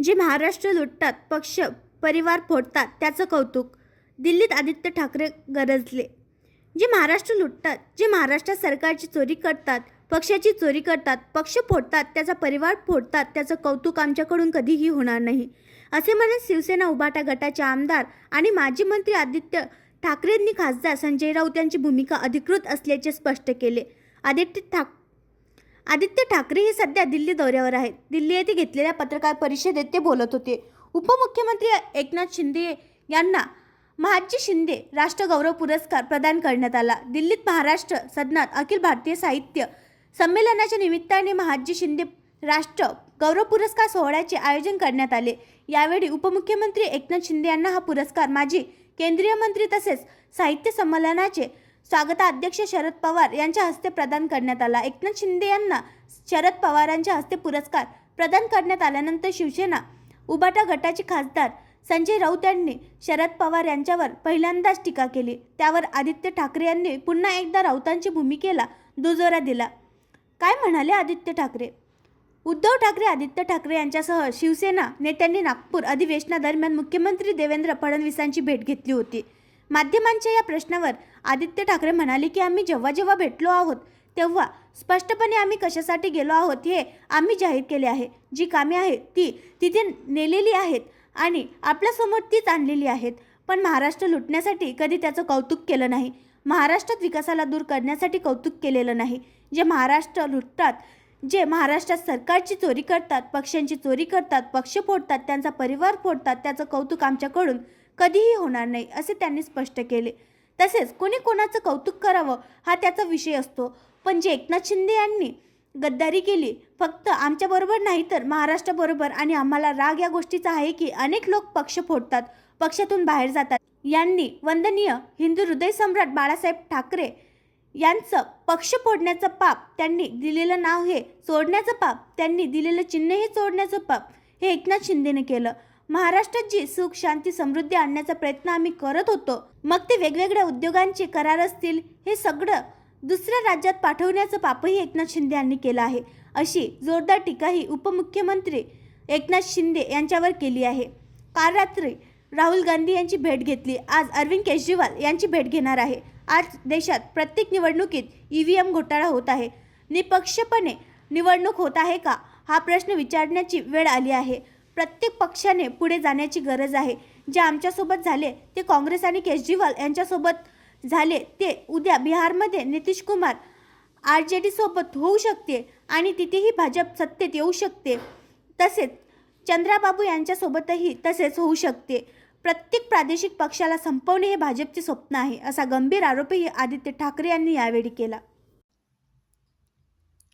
जे महाराष्ट्र लुटतात पक्ष परिवार फोडतात त्याचं कौतुक दिल्लीत आदित्य ठाकरे गरजले. जे महाराष्ट्र लुटतात जे महाराष्ट्र सरकारची चोरी करतात पक्षाची चोरी करतात पक्ष फोडतात त्याचा परिवार फोडतात त्याचं कौतुक आमच्याकडून कधीही होणार नाही. असे म्हणत शिवसेना उभाटा गटाचे आमदार आणि माजी मंत्री आदित्य ठाकरेंनी खासदार संजय राऊत यांची भूमिका अधिकृत असल्याचे स्पष्ट केले. आदित्य ठाक आदित्य ठाकरे हे सध्या दिल्ली दौऱ्यावर आहेत. दिल्ली येथे घेतलेल्या पत्रकार परिषदेत ते बोलत होते. उपमुख्यमंत्री एकनाथ शिंदे यांना महाजी शिंदे राष्ट्रगौरव पुरस्कार प्रदान करण्यात आला. दिल्लीत महाराष्ट्र सदनात अखिल भारतीय साहित्य संमेलनाच्या निमित्ताने महाजी शिंदे राष्ट्र गौरव पुरस्कार सोहळ्याचे आयोजन करण्यात आले. यावेळी उपमुख्यमंत्री एकनाथ शिंदे यांना हा पुरस्कार माजी केंद्रीय मंत्री तसेच साहित्य संमेलनाचे स्वागताध्यक्ष शरद पवार यांच्या हस्ते प्रदान करण्यात आला. एकनाथ शिंदे यांना शरद पवारांच्या हस्ते पुरस्कार प्रदान करण्यात आल्यानंतर शिवसेना उबाटा गटाचे खासदार संजय राऊत यांनी शरद पवार यांच्यावर पहिल्यांदाच टीका केली. त्यावर आदित्य ठाकरे यांनी पुन्हा एकदा राऊतांची भूमिकेला दुजोरा दिला. काय म्हणाले आदित्य ठाकरे? उद्धव ठाकरे आदित्य ठाकरे यांच्यासह शिवसेना नेत्यांनी नागपूर अधिवेशनादरम्यान मुख्यमंत्री देवेंद्र फडणवीसांची भेट घेतली होती. माध्यमांच्या या प्रश्नावर आदित्य ठाकरे म्हणाले की आम्ही जेव्हा जेव्हा भेटलो आहोत तेव्हा स्पष्टपणे आम्ही कशासाठी गेलो आहोत हे आम्ही जाहीर केले आहे. जी कामे आहेत ती तिथे नेलेली आहेत आणि आपल्यासमोर तीच आणलेली आहेत. पण महाराष्ट्र लुटण्यासाठी कधी त्याचं कौतुक केलं नाही. महाराष्ट्रात विकासाला दूर करण्यासाठी कौतुक केलेलं नाही. जे महाराष्ट्र लुटतात जे महाराष्ट्रात सरकारची चोरी करतात पक्षांची चोरी करतात पक्ष फोडतात त्यांचा परिवार फोडतात त्याचं कौतुक आमच्याकडून कधीही होणार नाही असे त्यांनी स्पष्ट केले. तसेच कोणी कोणाचं कौतुक करावं हा त्याचा विषय असतो. पण जे एकनाथ शिंदे यांनी गद्दारी केली फक्त आमच्याबरोबर नाही तर महाराष्ट्राबरोबर आणि आम्हाला राग या गोष्टीचा आहे की अनेक लोक पक्ष फोडतात पक्षातून बाहेर जातात. यांनी वंदनीय हिंदू हृदय सम्राट बाळासाहेब ठाकरे यांचं पक्ष फोडण्याचं पाप त्यांनी दिलेलं नाव हे सोडण्याचं पाप त्यांनी दिलेलं चिन्ह हे सोडण्याचं पाप हे एकनाथ शिंदेने केलं. महाराष्ट्रात जी सुख शांती समृद्धी आणण्याचा प्रयत्न आम्ही करत होतो मग ते वेगवेगळ्या उद्योगांचे करार असतील हे सगळं दुसऱ्या राज्यात पाठवण्याचं पापही एकनाथ शिंदे यांनी केलं आहे. अशी जोरदार टीकाही उपमुख्यमंत्री एकनाथ शिंदे यांच्यावर केली आहे. काल रात्री राहुल गांधी यांची भेट घेतली. आज अरविंद केजरीवाल यांची भेट घेणार आहे. आज देशात प्रत्येक निवडणुकीत ई व्ही एम घोटाळा होत आहे. निपक्षपणे निवडणूक होत आहे का हा प्रश्न विचारण्याची वेळ आली आहे. प्रत्येक पक्षाने पुढे जाण्याची गरज आहे. जे आमच्यासोबत झाले ते काँग्रेस आणि केजरीवाल यांच्यासोबत झाले ते उद्या बिहारमध्ये नितीश कुमार आर जे डीसोबत होऊ शकते आणि तिथेही भाजप सत्तेत येऊ शकते. तसेच चंद्राबाबू यांच्यासोबतही तसेच होऊ शकते. प्रत्येक प्रादेशिक पक्षाला संपवणे हे भाजपचे स्वप्न आहे असा गंभीर आरोपही आदित्य ठाकरे यांनी यावेळी केला.